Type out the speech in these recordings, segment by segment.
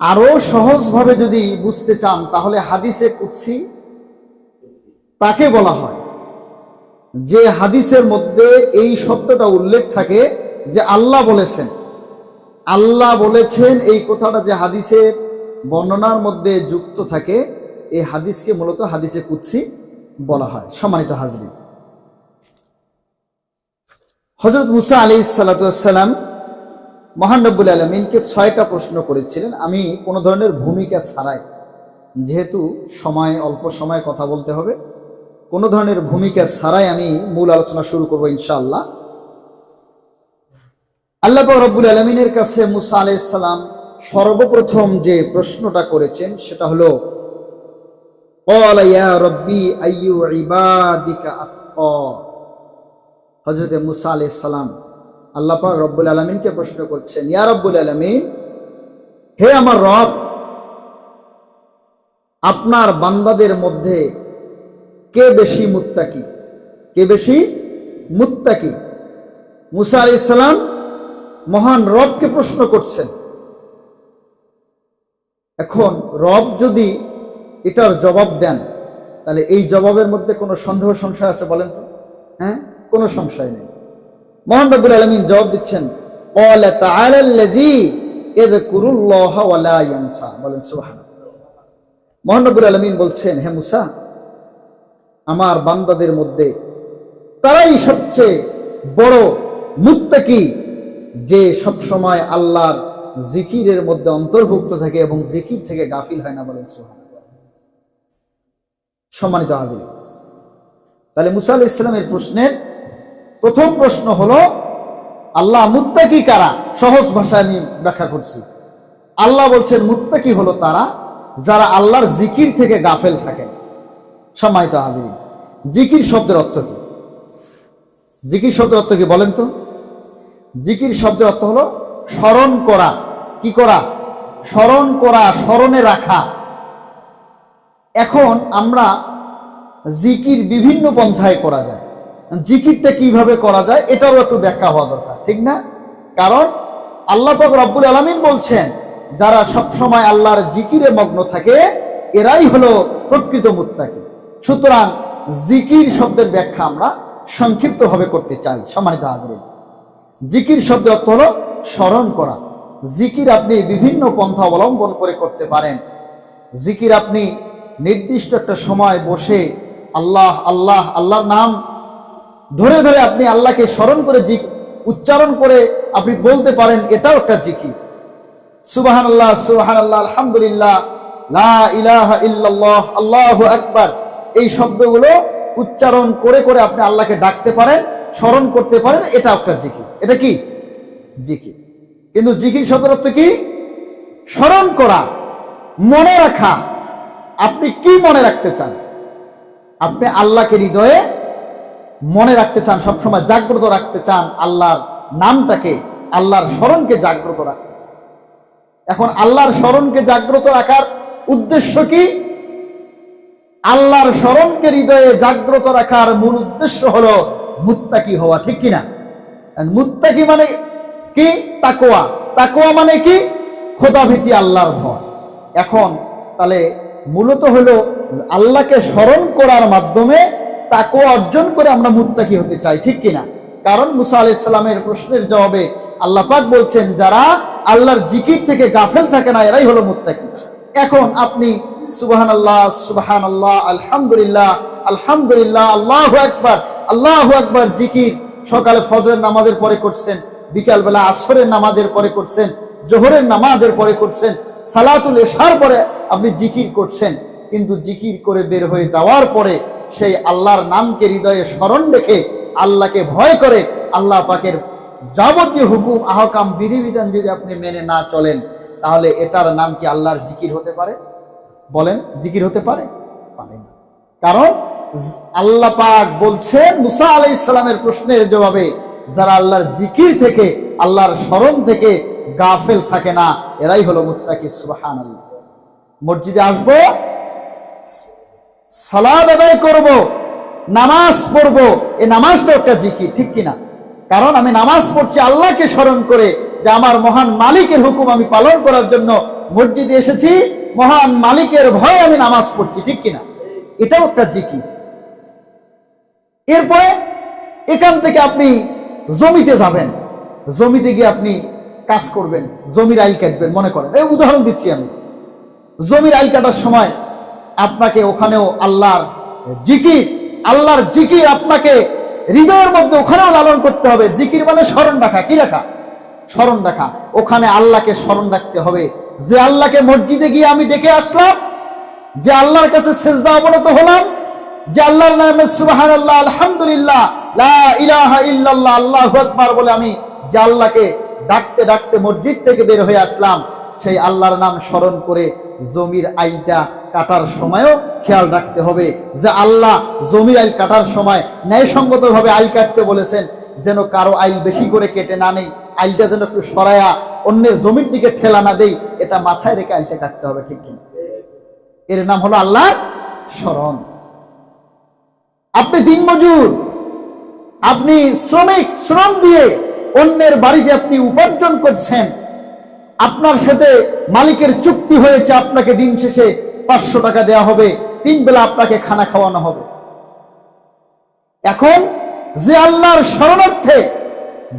আরও সহজভাবে যদি বুঝতে চান, তাহলে হাদিসে কুৎসি তাকে বলা হয়। যে হাদিসের মধ্যে এই শব্দটা উল্লেখ থাকে যে আল্লাহ বলেছেন। আল্লাহ বলেছেন এই কথাটা যে হাদিসের বর্ণনার মধ্যে যুক্ত থাকে, এই হাদিসকে মূলত হাদিসে কুৎসি বলা হয়। সম্মানিত হাজরি হজরত মুসা আলী সাল্লাম মহানব্বুল আলমিনকে ছয়টা প্রশ্ন করেছিলেন। আমি কোনো ধরনের ভূমিকা ছাড়াই, যেহেতু সময়, অল্প সময় কথা বলতে হবে, কোনো ধরনের ভূমিকা ছাড়াই আমি মূল আলোচনা শুরু করব ইনশাআল্লাহ। আল্লাহ রব্বুল আলমিনের কাছে মুসা আলাইসাল্লাম সর্বপ্রথম যে প্রশ্নটা করেছেন, সেটা হলো হজরত মুসা আলাইসাল্লাম আল্লাহ পাক রব্বুল আলমিনকে প্রশ্ন করছেন, ইয়া রব্বুল আলমিন, হে আমার রব, আপনার বান্দাদের মধ্যে কে বেশি মুত্তাকি? কে বেশি মুত্তাকি? মুসা আলি ইসলাম মহান রবকে প্রশ্ন করছেন। এখন রব যদি এটার জবাব দেন, তাহলে এই জবাবের মধ্যে কোনো সন্দেহ সংশয় আছে বলেন তো? হ্যাঁ? কোনো সংশয় নেই। মোহান রব্বুল আলমিন জবাব দিচ্ছেন বলেন আলমিন বলছেন আমার বান্দাদের মধ্যে তারাই সবচেয়ে বড় যে সব সময় আল্লাহর জিকিরের মধ্যে অন্তর্ভুক্ত থাকে এবং জিকির থেকে গাফিল হয় না? বলেন সুহান সম্মানিত হাজির তাহলে মুসা আল ইসলামের প্রশ্নের প্রথম প্রশ্ন হলো, আল্লাহ মুত্তাকি কারা? সহজ ভাষায় আমি ব্যাখ্যা করছি। আল্লাহ বলছেন মুত্তাকি হলো তারা যারা আল্লাহর জিকির থেকে গাফেল থাকেন। সম্মানিত হাজির জিকির শব্দের অর্থ কি? জিকির শব্দের অর্থ কি বলেন তো? জিকির শব্দের অর্থ হলো স্মরণ করা। কি করা? স্মরণ করা, স্মরণে রাখা। এখন আমরা জিকির বিভিন্ন পন্থায় করা যায়। জিকিরটা কীভাবে করা যায় এটারও একটু ব্যাখ্যা হওয়া দরকার, ঠিক না? কারণ আল্লাহ পাক রব্বুল আলমিন বলছেন, যারা সব সময় আল্লাহর জিকিরে মগ্ন থাকে, এরাই হলো প্রকৃত মুত্তাকি। সুতরাং জিকির শব্দের ব্যাখ্যা আমরা সংক্ষিপ্তভাবে করতে চাই, সম্মানিত হাজরিন। জিকির শব্দের অর্থ হলো স্মরণ করা। জিকির আপনি বিভিন্ন পন্থা অবলম্বন করে করতে পারেন। জিকির আপনি নির্দিষ্ট একটা সময় বসে আল্লাহ আল্লাহ, আল্লাহর নাম ধরে ধরে আপনি আল্লাহকে স্মরণ করে জি, উচ্চারণ করে আপনি বলতে পারেন, এটাও একটা জিকি সুবাহান আল্লাহ সুবাহান আল্লাহ আলহামদুলিল্লাহ লা আল্লাহু আকবার। এই শব্দগুলো উচ্চারণ করে করে আপনি আল্লাহকে ডাকতে পারেন, স্মরণ করতে পারেন এটা একটা জিকির। এটা কি? জিকির। কিন্তু জিকির শব্দের অর্থ কি? স্মরণ করা, মনে রাখা। আপনি কি মনে রাখতে চান? আপনি আল্লাহকে হৃদয়ে মনে রাখতে চান, সবসময় জাগ্রত রাখতে চান, আল্লাহর নামটাকে, আল্লাহর স্মরণকে জাগ্রত রাখতে চান। এখন আল্লাহর স্মরণকে জাগ্রত রাখার উদ্দেশ্য কি? আল্লাহর স্মরণকে হৃদয়ে জাগ্রত রাখার মূল উদ্দেশ্য হলো মুত্তাকি হওয়া, ঠিক কিনা? মুত্তাকি মানে কি? তাকোয়া তাকোয়া মানে কি? খোদাভীতি, আল্লাহর ভয়। এখন তাহলে মূলত হলো আল্লাহকে স্মরণ করার মাধ্যমে তাকোয়া অর্জন করে আমরা মুত্তাকি হতে চাই, ঠিক কিনা? কারণ মুসা আলাহ ইসলামের প্রশ্নের জবাবে আল্লাহ পাক বলছেন, যারা আল্লাহর জিকির থেকে গাফেল থাকে না, এরাই হলো মুত্তাকি। এখন আপনি সুবাহান আল্লাহ সুবাহান আল্লাহ আলহামদুলিল্লাহ আলহামদুলিল্লাহ, আল্লাহ একবার আল্লাহ একবার জিকির সকালে ফজরের নামাজের পরে করছেন, বিকালবেলা আসরের নামাজের পরে করছেন, জোহরের নামাজের পরে করছেন, সালাতুল এশার পরে আপনি জিকির করছেন, কিন্তু জিকির করে বের হয়ে যাওয়ার পরে সেই আল্লাহর নামকে হৃদয়ে স্মরণ রেখে আল্লাহকে ভয় করে আল্লাহ পাকের যাবতীয় হুকুম, আহকাম, বিধিবিধান যদি আপনি মেনে না চলেন, তাহলে এটার নাম কি আল্লাহর জিকির হতে পারে? বলেন, জিকির হতে পারে? পারে কারণ আল্লাহ পাক বলছেন, মুসা আলাই ইসলামের প্রশ্নের জবাবে, যারা আল্লাহর জিকির থেকে, আল্লাহর স্মরণ থেকে গাফেল থাকে না, এরাই হলো মুত্তাকি সুবাহান আল্লাহ মসজিদে আসব সালাদ আদায় করব, নামাজ পড়ব এই নামাজটা একটা জিকির, ঠিক কিনা? কারণ আমি নামাজ পড়ছি আল্লাহকে স্মরণ করে যে আমার মহান মালিকের হুকুম আমি পালন করার জন্য মসজিদে এসেছি, মহান মালিকের ভয়ে আমি নামাজ পড়ছি, ঠিক কিনা? এটাও একটা জিকির। এরপরে এখান থেকে আপনি জমিতে যাবেন, জমিতে গিয়ে আপনি কাজ করবেন, জমির আইল কাটবেন, মনে করেন। এই উদাহরণ দিচ্ছি আমি। জমির আইল কাটার সময় আপনাকে ওখানেও আল্লাহর জিকির আল্লাহর জিকির আপনাকে হৃদয়ের মধ্যে ওখানেও লালন করতে হবে। জিকির মানে স্মরণ রাখা। কি রাখা? স্মরণ রাখা। ওখানে আল্লাহকে স্মরণ রাখতে হবে। যে আল্লাহকে মসজিদে গিয়ে আমি ডেকে আসলাম, যে আল্লাহর কাছে সেজদা অবনত হলাম, যে আল্লাহর নামে সুবহানাল্লাহ, আলহামদুলিল্লাহ, লা ইলাহা আল্লাহু আকবার বলে আমি যে আল্লাহকে ডাকতে ডাকতে মসজিদ থেকে বের হয়ে আসলাম, সেই আল্লাহর নাম স্মরণ করে জমির আইলটা কাটার সময়ও খেয়াল রাখতে হবে। যে আল্লাহ জমির আইল কাটার সময় ন্যায়সঙ্গতভাবে আইল কাটতে বলেছেন, যেন কারও আইল বেশি করে কেটে না নেই। আইলটা যেন একটু সরায়া অন্যের জমির দিকে ঠেলা না দেই, এটা মাথায় রেখে আইলটা কাটতে হবে, ঠিক কিনা? এর নাম হলো আল্লাহ স্মরণ। আপনি দিনমজুর, আপনি শ্রমিক, শ্রম দিয়ে অন্যের বাড়িতে আপনি উপার্জন করছেন আপনার সাথে মালিকের চুক্তি হয়েছে, আপনাকে দিন শেষে পাঁচশো টাকা দেওয়া হবে, তিন বেলা আপনাকে খানা খাওয়ানো হবে। এখন যে আল্লাহর স্মরণার্থে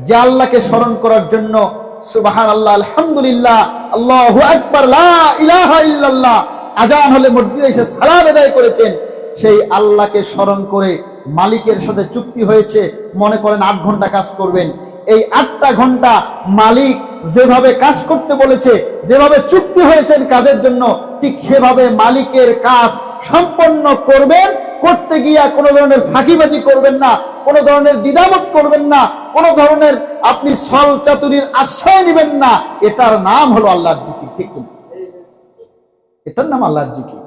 যে আল্লাহকে স্মরণ করার জন্য সুবাহান আল্লাহ আলহামদুলিল্লাহ, আল্লাহ আকবার ইল্লাল্লাহ, আজান হলে মসজিদে এসে সালাদ আদায় করেছেন, সেই আল্লাহকে স্মরণ করে মালিকের সাথে চুক্তি হয়েছে, মনে করেন আট ঘণ্টা কাজ করবেন। এই আটটা ঘণ্টা মালিক যেভাবে কাজ করতে বলেছে, যেভাবে চুক্তি হয়েছেন কাজের জন্য, ঠিক সেভাবে মালিকের কাজ সম্পন্ন করবেন, করতে গিয়া কোনো ধরনের ফাঁকিবাজি করবেন না, কোনো ধরনের দ্বিধাবোধ করবেন না, কোনো ধরনের আপনি ছল চাতুরির আশ্রয় নেবেন না। এটার নাম হলো আল্লাহর জিকির, ঠিক এটার নাম আল্লাহর জিকির।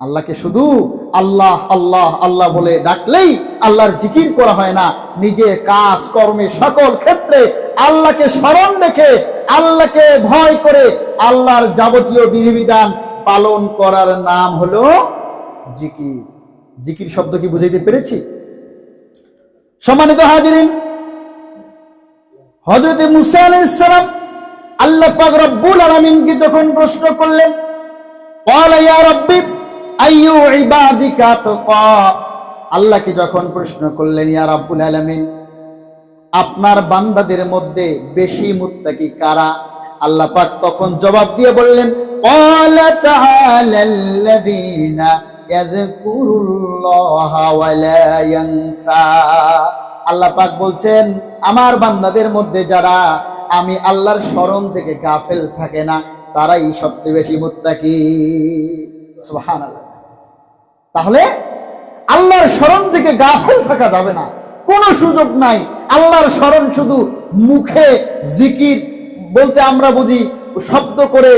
আল্লাহকে শুধু আল্লাহ আল্লাহ আল্লাহ বলে ডাকলেই আল্লাহর জিকির করা হয় না। নিজে কাজ, কর্মে সকল ক্ষেত্রে আল্লাহকে স্মরণ রেখে, আল্লাহকে ভয় করে আল্লাহর যাবতীয় বিধিবিধান পালন করার নাম হলো জিকির। জিকির শব্দ কি বুঝাইতে পেরেছি? সম্মানিত হাজিরিন হজরতে মুসা আলাইসালাম আল্লাহ পাক রব্বুল আলামিনকে যখন প্রশ্ন করলেন আল্লাহকে যখন প্রশ্ন করলেন ইয়ার আব্বুল আলমিন, আপনার বান্দাদের মধ্যে বেশি মুত্তাকি কারা? আল্লাহ পাক তখন জবাব দিয়ে বললেন আল্লাহ পাক বলছেন, আমার বান্দাদের মধ্যে যারা আমি আল্লাহর স্মরণ থেকে গাফেল থাকে না, তারাই সবচেয়ে বেশি মুত্তাকি। সুবহানাল্লাহ। তাহলে আল্লাহর স্মরণ থেকে গাফেল থাকা যাবে না। কোনো সুযোগ নাই। আল্লাহর স্মরণ শুধু মুখে জিকির বলতে আমরা বুঝি, শব্দ করে,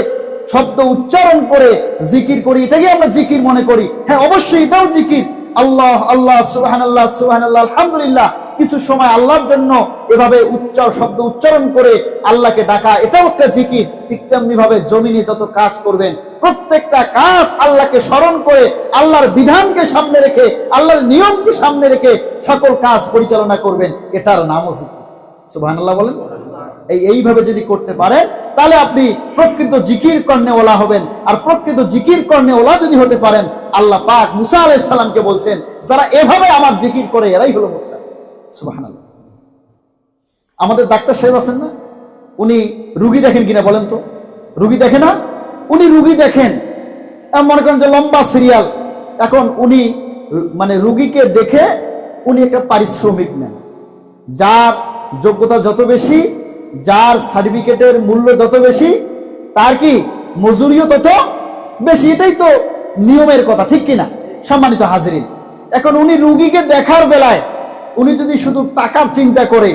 শব্দ উচ্চারণ করে জিকির করি এটাকে আমরা জিকির মনে করি। হ্যাঁ অবশ্যই এটাও জিকির। আল্লাহ আল্লাহ সুহান আল্লাহ সুহান আল্লাহ আলহামদুলিল্লাহ। কিছু সময় আল্লাহর জন্য এভাবে উচ্চ, শব্দ উচ্চারণ করে আল্লাহকে ডাকা, এটাও একটা জিকির। ঠিক তেমনি ভাবে জমিনে যত কাজ করবেন প্রত্যেকটা কাজ আল্লাহকে স্মরণ করে, আল্লাহর বিধানকে সামনে রেখে, আল্লাহর নিয়মকে সামনে রেখে সকল কাজ পরিচালনা করবেন। এটার নামও জিকির। আল্লাহ বলেন? এই, এইভাবে যদি করতে পারেন, তাহলে আপনি প্রকৃত জিকির কর্ণে ওলা হবেন। আর প্রকৃত জিকির কর্ণে ওলা যদি হতে পারেন, আল্লাহ পাক মুসা আলাইসাল্লামকে বলছেন, যারা এভাবে আমার জিকির করে, এরাই হলো আমাদের ডাক্তার সাহেব আছেন না? উনি রুগী দেখেন কিনা বলেন তো? রুগী দেখে না? উনি রুগী দেখেন। মনে করেন যে লম্বা সিরিয়াল এখন উনি মানে রুগীকে দেখে উনি একটা পারিশ্রমিক নেন। যার যোগ্যতা যত বেশি, যার সার্টিফিকেটের মূল্য যত বেশি, তার কি মজুরিও তত বেশি। এটাই তো নিয়মের কথা, ঠিক কিনা? সম্মানিত হাজিরিন। এখন উনি রুগীকে দেখার বেলায় উনি যদি শুধু টাকার চিন্তা করে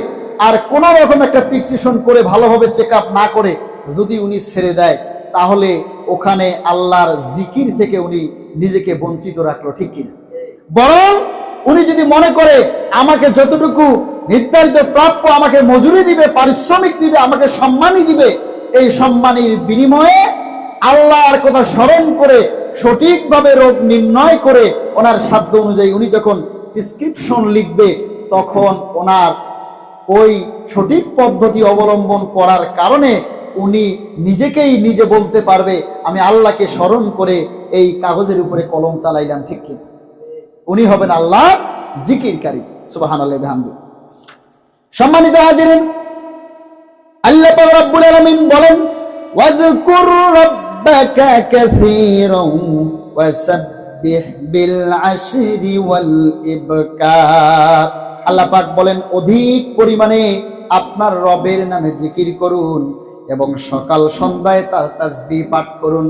আর কোনো রকম একটা প্রিসক্রিপশন করে ভালোভাবে চেক না করে যদি উনি ছেড়ে দেয় তাহলে ওখানে আল্লাহর জিকির থেকে উনি নিজেকে বঞ্চিত রাখল, ঠিক কিনা? বরং উনি যদি মনে করে আমাকে যতটুকু নির্ধারিত প্রাপ্য আমাকে মজুরি দিবে, পারিশ্রমিক দিবে, আমাকে সম্মানই দিবে, এই সম্মানের বিনিময়ে আল্লাহর কথা স্মরণ করে, সঠিকভাবে রোগ নির্ণয় করে ওনার সাধ্য অনুযায়ী উনি যখন প্রিসক্রিপশন লিখবে, তখন ওনার ওই সঠিক পদ্ধতি অবলম্বন করার কারণে উনি নিজেকেই নিজে বলতে পারবে, আমি আল্লাহকে স্মরণ করে এই কাগজের উপরে কলম চালাইলাম, ঠিক কি উনি হবেন আল্লাহ জিকিরকারী সুবাহান সম্মানিত হাজিরিন, আল্লাহ রব্বুল আলামিন বলেন ওয়াজকুর রাব্বাকা কাসীরান ওয়াসাব্বিহ বিল আশরি ওয়াল ইবকার। আল্লাহ পাক বলেন, অধিক পরিমাণে আপনার রবের নামে জিকির করুন এবং সকাল সন্ধ্যায় তার তাসবিহ পাঠ করুন।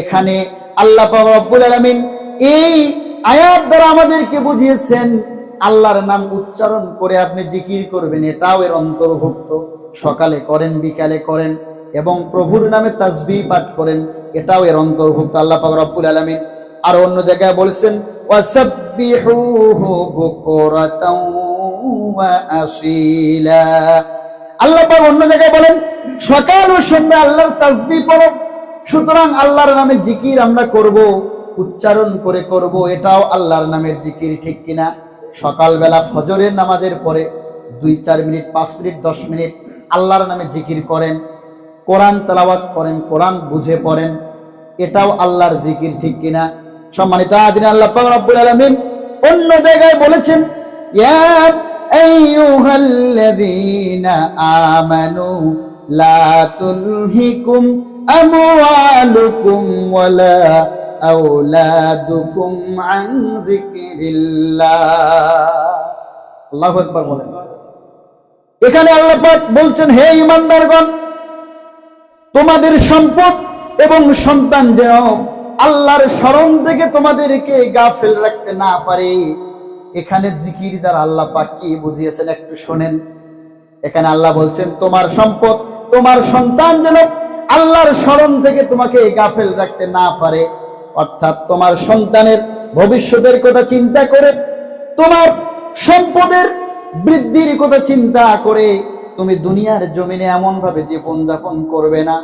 এখানে আল্লাহ রব্বুল আলামিন এই আয়াত দ্বারা আমাদেরকে বুঝিয়েছেন, আল্লাহর নাম উচ্চারণ করে আপনি জিকির করবেন, এটাও এর অন্তর্ভুক্ত। সকালে করেন, বিকালে করেন এবং প্রভুর নামে তাসবিহ পাঠ করেন, এটাও এর অন্তর্ভুক্ত আল্লাহ পাক রব্বুল আলামিন। আর অন্য জায়গায় বলেছেন আল্লাহ পাক অন্য জায়গায় বলেন সকাল ও সন্ধ্যা আল্লাহর তাসবিহ পড়ো। সুতরাং আল্লাহর নামে জিকির আমরা করব, উচ্চারণ করে করব, এটাও আল্লাহর নামের জিকির, ঠিক কিনা? সকালবেলা ফজরের নামাজের পরে দুই, চার মিনিট, পাঁচ মিনিট, দশ মিনিট আল্লাহর নামে জিকির করেন, কোরআন তেলাওয়াত করেন, কোরআন বুঝে পড়েন, এটাও আল্লাহর জিকির, ঠিক কিনা? সম্মানিত আজরিন আল্লাহ রব্বুল আলামিন অন্য জায়গায় বলেছেন, ইয়া আইয়ুহাল্লাযীনা আমানু তুলহিকুম আমওয়ালুকুম ওয়ালা আওলাদুকুম আন যিকরিল্লাহ। আল্লাহু আকবার বলেন। এখানে আল্লাহ পাক বলছেন, হে ইমানদারগণ তোমাদের সম্পদ এবং সন্তান যেন আল্লাহর স্মরণ থেকে তোমাদেরকে গাফেল রাখতে না পারে। এখানে জিকির দ্বারা আল্লাহ পাক কি বুঝিয়েছেন একটু শোনেন। এখানে আল্লাহ বলছেন, তোমার সম্পদ তোমার সন্তান যেন আল্লাহর স্মরণ থেকে তোমাকে গাফেল রাখতে না পারে। অর্থাৎ তোমার সন্তানের ভবিষ্যতের কথা চিন্তা করে, তোমার সম্পদের বৃদ্ধির কথা চিন্তা করে তুমি দুনিয়ার জমিনে এমন ভাবে জীবন যাপন করবে না,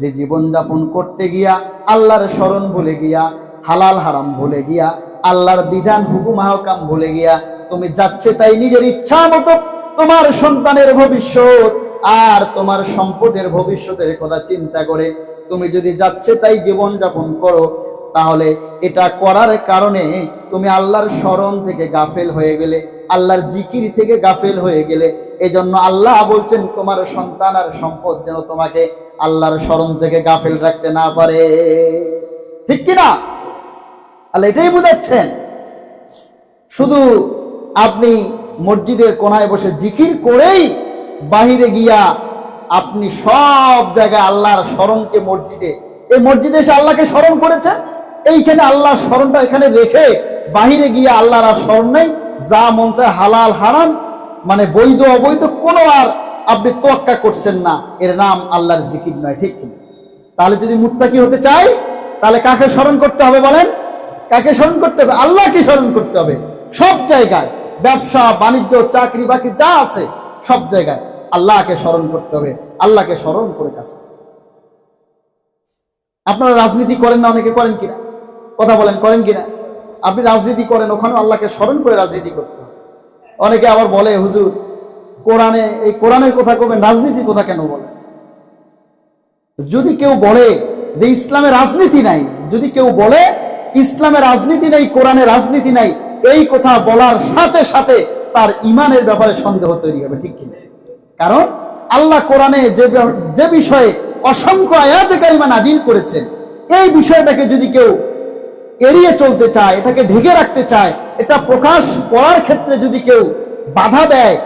যে জীবন যাপন করতে গিয়া আল্লাহর স্মরণ ভুলে গিয়া, হালাল হারাম ভুলে গিয়া, আল্লাহর বিধান, হুকুম, আহকাম ভুলে গিয়া তুমি যাচ্ছে তাই নিজের ইচ্ছা মতো তোমার সন্তানের ভবিষ্যৎ আর তোমার সম্পদের ভবিষ্যতের কথা চিন্তা করে তুমি যদি যাচ্ছে তাই জীবন যাপন করো, তাহলে এটা করার কারণে তুমি আল্লাহর স্মরণ থেকে গাফেল হয়ে গেলে, আল্লাহর জিকির থেকে গাফেল হয়ে গেলে। এজন্য আল্লাহ বলছেন, তোমার সন্তান আর সম্পদ যেন তোমাকে আল্লাহর স্মরণ থেকে গাফেল রাখতে না পারে। ঠিক কিনা? আল্লাহ এটাই বুঝাচ্ছেন। শুধু আপনি মসজিদের কোনায় বসে জিকির করেই বাহিরে গিয়া আপনি সব জায়গায় আল্লাহর স্মরণকে মসজিদে, এই মসজিদে এসে আল্লাহকে স্মরণ করেছেন? এইখানে আল্লাহর স্মরণটা এখানে রেখে বাহিরে গিয়ে আল্লাহর আর স্মরণ নেই, যা মন চায় হালাল, হারাম মানে বৈধ, অবৈধ, কোনো আর আপনি তোয়াক্কা করছেন না। এর নাম আল্লাহর জিকির নয়, ঠিক তাহলে যদি মুত্তাকি হতে চাই, তাহলে কাকে স্মরণ করতে হবে বলেন? কাকে স্মরণ করতে হবে? আল্লাহকে স্মরণ করতে হবে। সব জায়গায়, ব্যবসা, বাণিজ্য, চাকরি, বাকরি, যা আছে, সব জায়গায়। আল্লাহকে স্মরণ করতে হবে, আল্লাহকে স্মরণ করে কাছে আপনারা রাজনীতি করেন না, অনেকে করেন কিনা? কথা বলেন, করেন কিনা? আপনি রাজনীতি করেন ওখানে আল্লাহকে স্মরণ করে রাজনীতি করতে হবে। অনেকে আবার বলে, হুজুর, কোরআনে, এই কোরআনের কথা কবেন, রাজনীতির কথা কেন বলেন? যদি কেউ বলে যে ইসলামে রাজনীতি নাই, যদি কেউ বলে ইসলামে রাজনীতি নাই, কোরআনে রাজনীতি নাই, এই কথা বলার সাথে সাথে তার ইমানের ব্যাপারে সন্দেহ তৈরি হবে, ঠিক কিনা? কারণ আল্লাহ কোরআনে যে যে বিষয়ে অসংখ্য আয়াতে কারিমা নাজিল করেছেন, এই বিষয়টাকে যদি কেউ এড়িয়ে চলতে চায়, এটাকে ঢেকে রাখতে চায়, এটা প্রকাশ করার ক্ষেত্রে যদি কেউ বাধা দেয়,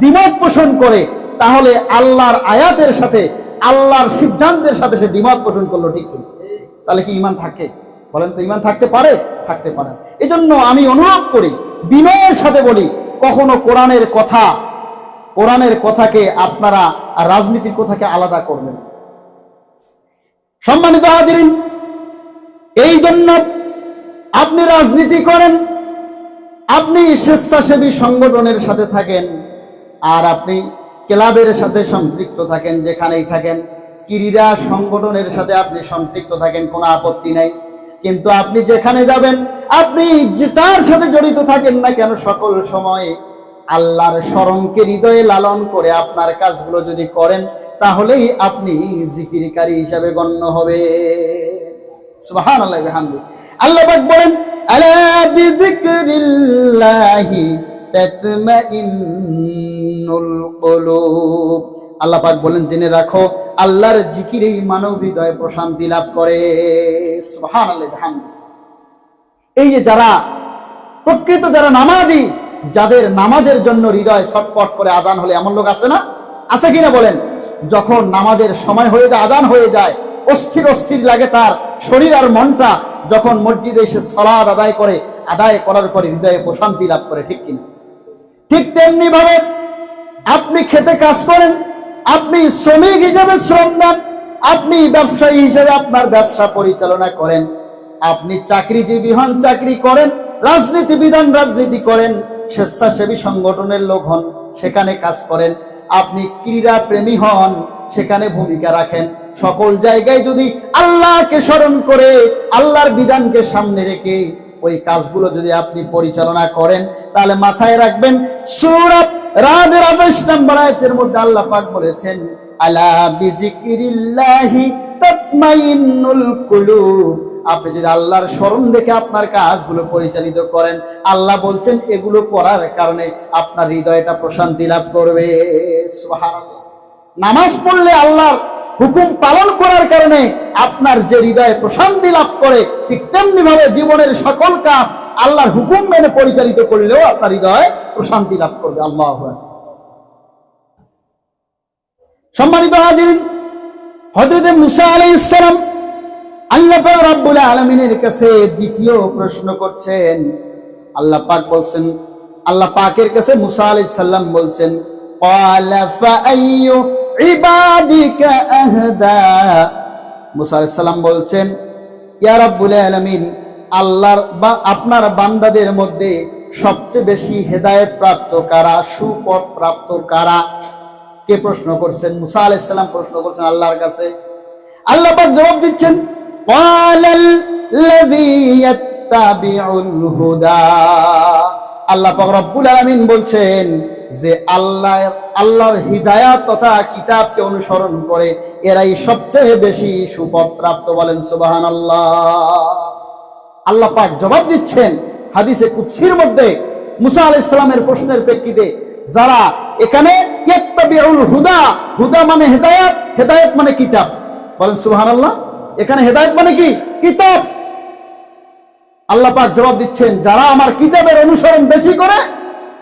দ্বিমত পোষণ করে, তাহলে আল্লাহর আয়াতের সাথে, আল্লাহর সিদ্ধান্তের সাথে সে দ্বিমত পোষণ করল ঠিক তাহলে কি ইমান থাকে? বলেন তো ইমান থাকতে পারে? থাকতে পারে। এজন্য আমি অনুরোধ করি, বিনয়ের সাথে বলি, কখনো কোরআনের কথা কোরআনের কথাকে আপনারা রাজনীতির কথাকে আলাদা করবেন। সম্মানিত হাজিরিন, এই জন্য আপনি রাজনীতি করেন, আপনি স্বেচ্ছাসেবী সংগঠনের সাথে থাকেন, আর আপনি ক্লাবের সাথে সম্পৃক্ত থাকেন, যেখানেই থাকেন। ক্রীড়া সংগঠনের সাথে আপনি সম্পৃক্ত থাকেন, কোনো আপত্তি নাই। কিন্তু আপনি যেখানে যাবেন, আপনি যেটার সাথে জড়িত থাকেন না কেন, সকল সময় আল্লাহর স্মরণকে হৃদয়ে লালন করে আপনার কাজগুলো যদি করেন, তাহলেই আপনি জিকিরকারী হিসাবে গণ্য হবে সুবহান আল্লাহ হামদি আল্লাহ পাক বলেন, আলা বিযিকরিল্লাহি আল্লাহ পাক বলেন, জেনে রাখো, আল্লাহর জিকিরেই মানব হৃদয় প্রশান্তি লাভ করে। সুবহান আল্লাহ হামদি এই যে যারা, প্রকৃত যারা নামাজি যাদের নামাজের জন্য হৃদয় ছটপট করে আজান হলে এমন লোক আছে না? আছে কিনা বলেন? যখন নামাজের সময় হয়ে যায়, আজান হয়ে যায়, অস্থির অস্থির লাগে তার শরীর আর মনটা, যখন মসজিদে এসে সলাদ আদায় করে, আদায় করার পরে হৃদয়ে প্রশান্তি লাভ করে, ঠিক কিনা? ঠিক তেমনি ভাবে আপনি খেতে কাজ করেন, আপনি শ্রমিক হিসেবে শ্রম দেন আপনি ব্যবসায়ী হিসেবে আপনার ব্যবসা পরিচালনা করেন, আপনি চাকরিজীবী হন, চাকরি করেন রাজনীতিবিধান রাজনীতি করেন স্বেচ্ছাসেবী সংগঠনের লোক হন, সেখানে কাজ করেন। আপনি ক্রীড়া প্রেমী হন, সেখানে ভূমিকা রাখেন। সকল জায়গায় যদি আল্লাহকে স্মরণ করে, আল্লাহর বিধানকে সামনে রেখে ওই কাজগুলো যদি আপনি পরিচালনা করেন, তাহলে মাথায় রাখবেন মধ্যে আল্লাহ পাক বলেছেন, আলা আপনি যদি আল্লাহর স্মরণ রেখে আপনার কাজগুলো পরিচালিত করেন, আল্লাহ বলছেন এগুলো করার কারণে আপনার হৃদয়টা প্রশান্তি লাভ করবে। নামাজ পড়লে আল্লাহর হুকুম পালন করার কারণে আপনার যে হৃদয়ে প্রশান্তি লাভ করে, ঠিক তেমনি ভাবে জীবনের সকল কাজ আল্লাহর হুকুম মেনে পরিচালিত করলেও আপনার হৃদয়ে প্রশান্তি লাভ করবে। আল্লাহ সম্মানিত হাজির হজরত মুসা আলাইহিস সালাম আল্লাহ কাছে দ্বিতীয় প্রশ্ন করছেন। আল্লাহ পাক বলছেন, আল্লাহ পাকের কাছে মুসা বলছেন আল্লাহর বা, আপনার বান্দাদের মধ্যে সবচেয়ে বেশি হেদায়েত প্রাপ্ত কারা, সুপথ প্রাপ্ত কারা? কে প্রশ্ন করছেন? মুসা আলাইহিস সালাম প্রশ্ন করছেন আল্লাহর কাছে। আল্লাহ জবাব দিচ্ছেন قال الذي يتبع الهدى আল্লাহ পাক রব্বুল আলামিন বলছেন যে আল্লাহ আল্লাহর হিদায়াত তথা কিতাবকে অনুসরণ করে এরাই সবচেয়ে বেশি সুপথ প্রাপ্ত বলেন সুবহানাল্লাহ আল্লাহ পাক জবাব দিচ্ছেন হাদিসে কুৎসির মধ্যে মুসা আলাইহিস সালামের প্রশ্নের প্রেক্ষিতে যারা এখানে ইয়াত্তাবিউল হুদা হুদা মানে হেদায়াত হেদায়াত মানে কিতাব বলেন সুবহানাল্লাহ এখানে হেদায়েত মানে কি? কিতাব। আল্লাহ পাক জবাব দিচ্ছেন, যারা আমার কিতাবের অনুসরণ বেশি করে,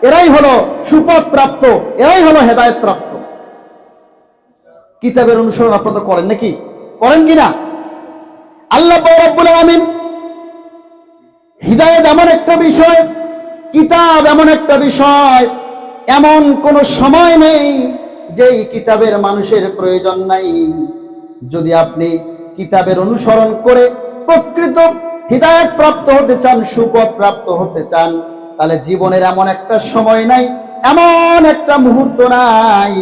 এরাই হলো সুপথ প্রাপ্ত, এরাই হলো হেদায়েত প্রাপ্ত। কিতাবের অনুসরণ আপনারা করেন নাকি? করেন কিনা? আল্লাহ পাক রব্বুল আলামিন হিদায়েত এমন একটা বিষয়, কিতাব এমন একটা বিষয়, এমন কোন সময় নেই যেই কিতাবের মানুষের প্রয়োজন নাই। যদি আপনি কিতাবের অনুসরণ করে প্রকৃত হৃদায়ত প্রাপ্ত হতে চান সুপথ প্রাপ্ত হতে চান, তাহলে জীবনের এমন একটা সময় নাই, এমন একটা মুহূর্ত নাই,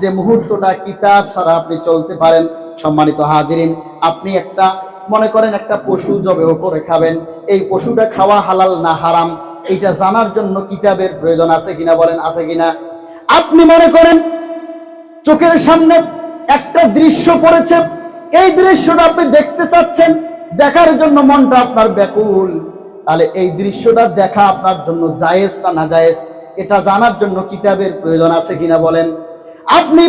যে মুহূর্তটা কিতাব ছাড়া আপনি চলতে পারেন। সম্মানিত হাজিরিন, আপনি একটা, মনে করেন একটা পশু জবেহ করে খাবেন, এই পশুটা খাওয়া হালাল না হারাম এটা জানার জন্য কিতাবের প্রয়োজন আছে কিনা বলেন, আছে কিনা? আপনি মনে করেন চোখের সামনে একটা দৃশ্য পড়েছে এই দৃশ্যটা আপনি দেখতে চাচ্ছেন, দেখার জন্য মনটা আপনার ব্যাকুল। তাহলে এই দৃশ্যটা দেখা আপনার জন্য জায়েজ না না জায়েজ এটা জানার জন্য কিতাবের প্রয়োজন আছে কিনা বলেন। আপনি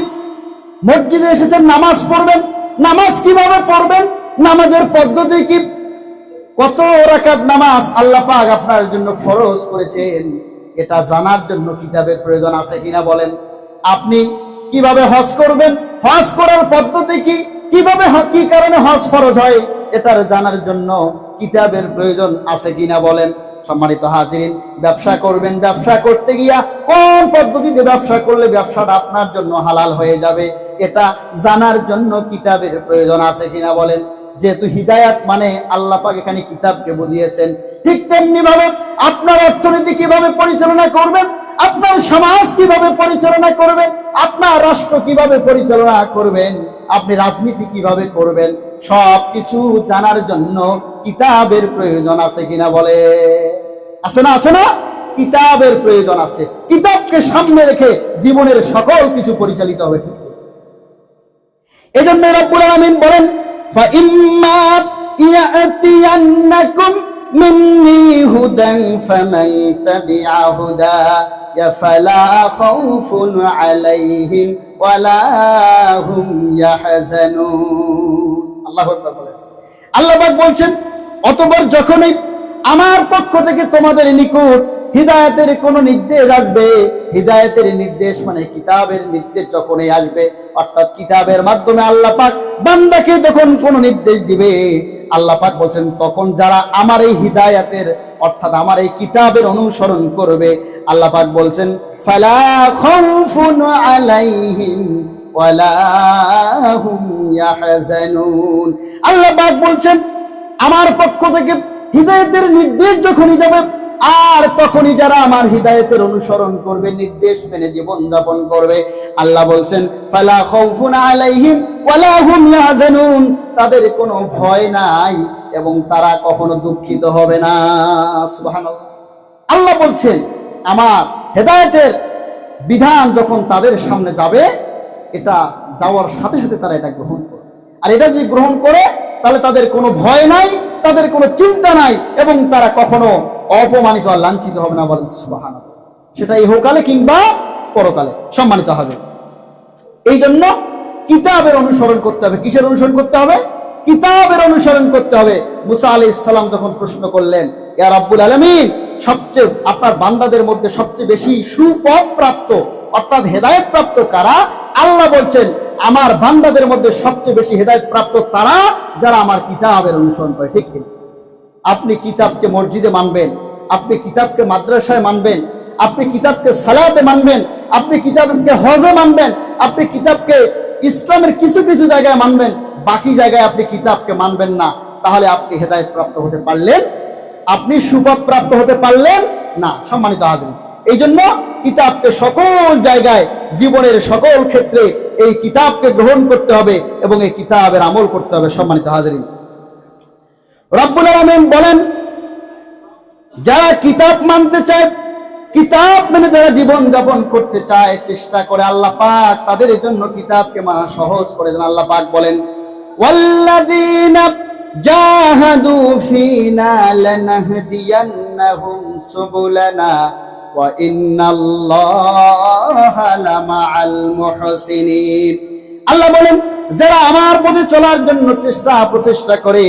মসজিদে এসেছেন, নামাজ পড়বেন, নামাজ কীভাবে পড়বেন, নামাজের পদ্ধতি কি? কত রাকাত নামাজ আল্লাহ পাক আপনার জন্য ফরজ করেছেন, এটা জানার জন্য কিতাবের প্রয়োজন আছে কিনা বলেন। আপনি কীভাবে হজ করবেন, হজ করার পদ্ধতি কি? কীভাবে কি কারণে হজ ফরজ হয়, এটার জানার জন্য কিতাবের প্রয়োজন আছে কিনা বলেন সম্মানিত হাজিরিন। ব্যবসা করবেন, ব্যবসা করতে গিয়া কোন পদ্ধতিতে ব্যবসা করলে ব্যবসাটা আপনার জন্য হালাল হয়ে যাবে, এটা জানার জন্য কিতাবের প্রয়োজন আছে কিনা বলেন। যেহেতু হিদায়াত মানে আল্লাহ পাক এখানে কিতাবকে বুঝিয়েছেন, ঠিক তেমনি ভাবে আপনার অর্থনীতি কীভাবে পরিচালনা করবেন, আপনার সমাজ কীভাবে পরিচালনা করবেন, আপনার রাষ্ট্র কীভাবে পরিচালনা করবেন আপনি রাজনীতি কিভাবে করবেন সব কিছু জানার জন্য কিতাবের প্রয়োজন আছে কিনা বলে আছে না আছে না কিতাবের প্রয়োজন আছে কিতাবকে সামনে রেখে জীবনের সকল কিছু পরিচালিত হবে ঠিক এজন্য রব্বুল আলামিন বলেন فإما يأتينكم مني هدى فمن تبع هداي فلا خوف عليهم ওয়ালা বলছেন, অতঃপর যখনই আমার পক্ষ থেকে তোমাদের নিকট হৃদায়তের কোনো নির্দেশ আসবে, হৃদায়তের নির্দেশ মানে কিতাবের নির্দেশ যখনই আসবে, অর্থাৎ কিতাবের মাধ্যমে আল্লাহ পাক বান্দাকে যখন কোনো নির্দেশ দিবে, আল্লাহ পাক বলছেন, তখন যারা আমার এই হৃদায়তের অর্থাৎ আমার এই কিতাবের অনুসরণ করবে। আল্লাহ পাক বলছেন, ফালা আল্লাহ পাক বলছেন, আমার পক্ষ থেকে হিদায়তের নির্দেশ যখনই যাবে, আর তখনই যারা আমার হিদায়তের অনুসরণ করবে, নির্দেশ মেনে জীবন যাপন করবে। আল্লাহ বলছেন, ফালা খাউফুন আলাইহিম ওয়ালা হুম ইয়াহজানুন। তাদের কোনো ভয় নাই। এবং তারা কখনো দুঃখিত হবে না। আল্লাহ বলছেন, আমার হেদায়েতের বিধান যখন তাদের সামনে যাবে, এটা যাওয়ার সাথে সাথে তারা এটা গ্রহণ করবে। আর এটা যদি গ্রহণ করে, তাহলে তাদের কোনো ভয় নাই, তাদের কোনো চিন্তা নাই, এবং তারা কখনো অপমানিত আর লাঞ্ছিত হবে না বলেন সুবাহান সেটা ইহকালে কিংবা পরকালে সম্মানিত হাজির। এই জন্য কিতাবের অনুসরণ করতে হবে, কিসের অনুসরণ করতে হবে? কিতাবের অনুসরণ করতে হবে। মুসা আলি ইসলাম যখন প্রশ্ন করলেন, ইয়া রাব্বুল আলমিন, সবচেয়ে আপনার বান্দাদের মধ্যে সবচেয়ে বেশি সুপথ প্রাপ্ত অর্থাৎ হেদায়ত প্রাপ্ত কারা? আল্লাহ বলছেন, আমার বান্দাদের মধ্যে সবচেয়ে বেশি হেদায়ত প্রাপ্ত তারা, যারা আমার কিতাবের অনুসরণ করে। ঠিক আপনি কিতাবকে মসজিদে মানবেন, আপনি কিতাবকে মাদ্রাসায় মানবেন, আপনি কিতাবকে সালাতে মানবেন, আপনি কিতাবকে হজে মানবেন, আপনি কিতাবকে ইসলামের কিছু কিছু জায়গায় মানবেন বাকি জায়গায় আপনি কিতাবকে মানবেন না, তাহলে আপনি হেদায়ত প্রাপ্ত হতে পারলেন। আপনি সুপথ প্রাপ্ত হতে পারলেন না, সম্মানিত হাজরিন এই জন্য কিতাবকে সকল জায়গায়, জীবনের সকল ক্ষেত্রে এই কিতাবকে গ্রহণ করতে হবে এবং এই কিতাবের আমল করতে হবে, সম্মানিত হাজরিন রব্বুল আলমিন বলেন, যারা কিতাব মানতে চায়, কিতাব মেনে যারা জীবন যাপন করতে চায়, চেষ্টা করে, আল্লাহ পাক তাদের জন্য কিতাবকে মানা সহজ করে দেন। আল্লাহ পাক বলেন ওয়াল্লাযীনা জাহাদু ফিনা লানাহদিয়ান্নাহুম সুবুলানা ওয়া ইন্নাল্লাহা লামাআল মুহসিনিন আল্লাহ বলেন, যারা আমার পথে চলার জন্য চেষ্টা, প্রচেষ্টা করে,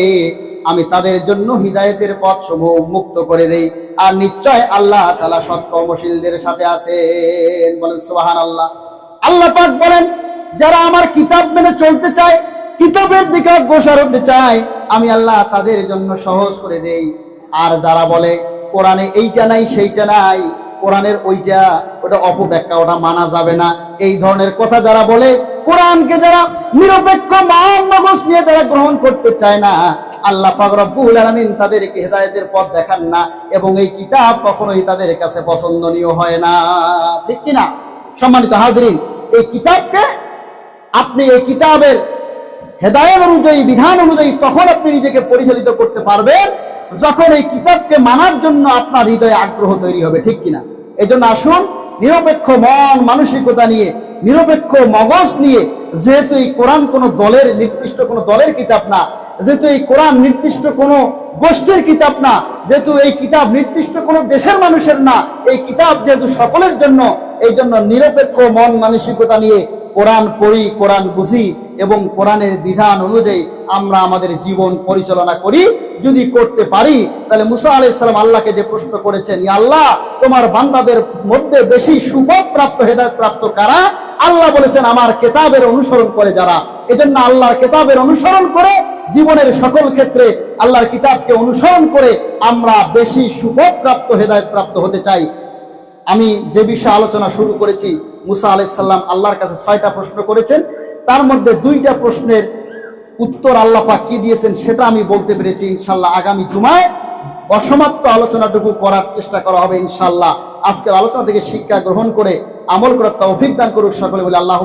আমি তাদের জন্য হিদায়তের পথ সমূহ মুক্ত করে দেই। আর নিশ্চয় আল্লাহ তালা সৎকর্মশীলদের সাথে আছেন। বলেন সোহান আল্লাহ আল্লাহ পাক বলেন, যারা আমার কিতাব মেনে চলতে চায় কিতাবের দিকে অগ্রসর হতে চায়, আমি আল্লাহ তাদের জন্য সহজ করে দেই। আর যারা বলে, কোরআনে এইটা নাই, সেইটা নাই, কোরআনের ওইটা, ওটা অপব্যাখ্যা, ওটা মানা যাবে না। এই ধরনের কথা যারা বলে, কোরআনকে যারা নিরপেক্ষ মান নিয়ে যারা গ্রহণ করতে চায় না, আল্লাহ রব্বুল আলামিন তাদেরকে হেদায়েতের পথ দেখান না এবং এই কিতাব কখনোই তাদের কাছে পছন্দনীয় হয় না। ঠিক কি না সম্মানিত হাজরিন, এই কিতাবকে আপনি এই কিতাবের হেদায়ত অনুযায়ী, বিধান অনুযায়ী তখন আপনি নিজেকে পরিচালিত করতে পারবেন যখন এই কিতাবকে মানার জন্য আপনার হৃদয়ে আগ্রহ তৈরি হবে, ঠিক কিনা? এজন্য আসুন, নিরপেক্ষ মন, মানসিকতা নিয়ে, নিরপেক্ষ মগজ নিয়ে, যেহেতু এই কোরআন কোনো দলের নির্দিষ্ট কোনো দলের কিতাব না, যেহেতু এই কোরআন নির্দিষ্ট কোনো গোষ্ঠীর কিতাব না, যেহেতু এই কিতাব নির্দিষ্ট কোনো দেশের মানুষের না, এই কিতাব যেহেতু সকলের জন্য এই জন্য নিরপেক্ষ মন, মানসিকতা নিয়ে কোরআন পড়ি, কোরআন বুঝি এবং কোরআনের বিধান অনুযায়ী আমরা আমাদের জীবন পরিচালনা করি। যদি করতে পারি, তাহলে মুসা আলাইসালাম আল্লাহকে যে প্রশ্ন করেছেন আল্লাহ, তোমার বান্দাদের মধ্যে বেশি সুপথ প্রাপ্ত, হেদায়ত প্রাপ্ত কারা? আল্লাহ বলেছেন, আমার কেতাবের অনুসরণ করে যারা। এজন্য আল্লাহর কেতাবের অনুসরণ করে জীবনের সকল ক্ষেত্রে আল্লাহর কিতাবকে অনুসরণ করে আমরা বেশি সুপথ প্রাপ্ত, হেদায়ত প্রাপ্ত হতে চাই। আমি যে বিষয়ে আলোচনা শুরু করেছি, মুসা আলাইসাল্লাম আল্লাহর কাছে ছয়টা প্রশ্ন করেছেন। তার মধ্যে দুইটা প্রশ্নের উত্তর আল্লাহ পাক কি দিয়েছেন সেটা আমি বলতে পেরেছি ইনশাল্লাহ আগামী জুমায়। অসমাপ্ত আলোচনাটুকু করার চেষ্টা করা হবে ইনশাল্লাহ আজকের আলোচনা থেকে শিক্ষা গ্রহণ করে আমল করার তৌফিক দান করুক সকলে বলে আল্লাহ